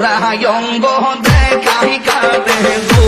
গোরা অঙ্গ দেখাই কাটে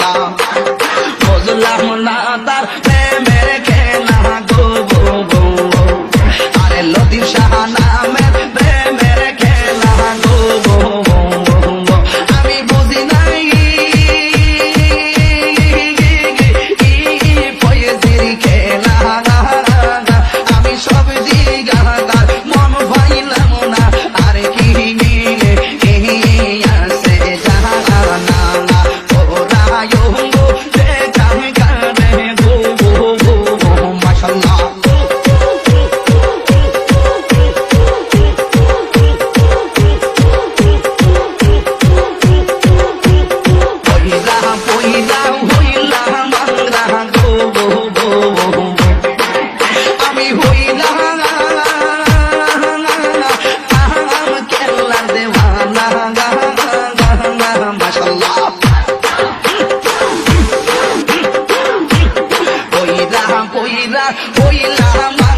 না বুঝলাম না তার প্রেমের খেলা গো গো গো আরে লতিফ শাহ নামের প্রেমের খেলা গো গো গো আমি বুঝি নাই পয়েজির খেলা আমরা হইলাম